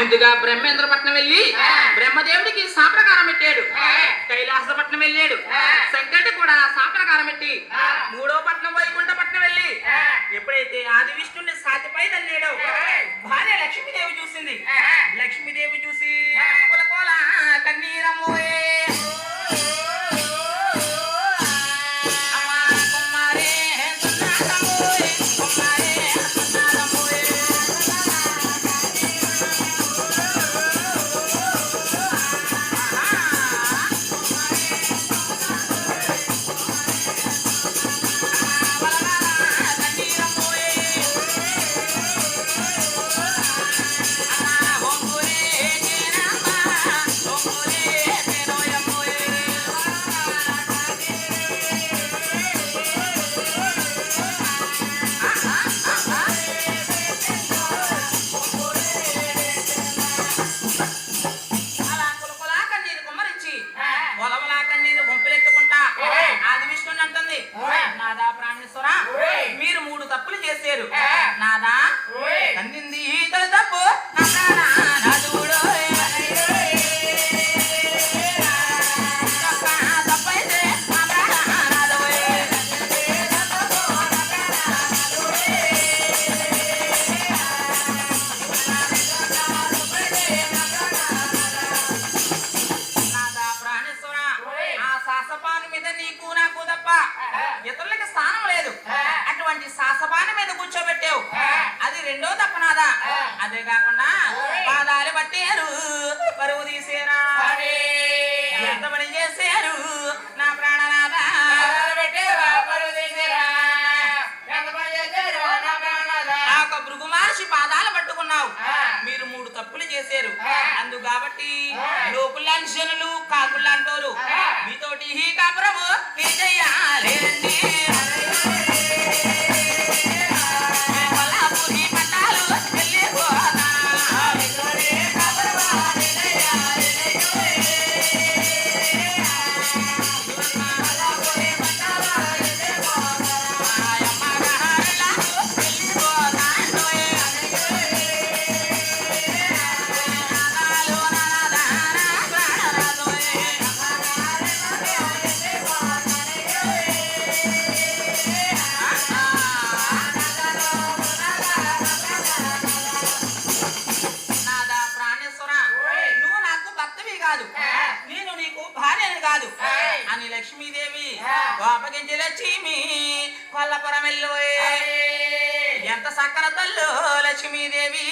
ముందుగా బ్రహ్మేంద్రపట్నం వెళ్ళి బ్రహ్మదేవుడికి సాప్రకారం పెట్టాడు. కైలాసపట్నం వెళ్ళాడు. శంకరుడు కూడా సాప్రకారం పెట్టి మూడో పట్నం వైకుంఠపట్నం వెళ్ళి ఎప్పుడైతే ఆది విష్ణుని సాతిపై తల్లేడో భార్య లక్ష్మీదేవి చూసింది. ఆ శాసపాను మీద నీకు నాకు తప్ప ఇతరులకి స్థానం లేదు. అటువంటి శాసపాను మీద కూర్చోబెట్టావు. అది రెండో తప్ప నాదా అదే కాకుండా పాదాలు పట్టారు. పరువు తీసేరా. ఎంత పని చేశారు. నా ప్రాణనాథా. మహర్షి పాదాలు పట్టుకున్నావు. మీరు మూడు తప్పులు చేశారు. అందు కాబట్టి లోకులాంటి జనులు భార్యని కాదు. అని లక్ష్మీదేవి గోపగించి లక్ష్మి కొల్లపురం వెళ్ళోయే ఎంత సక్కన తల్లు లక్ష్మీదేవి.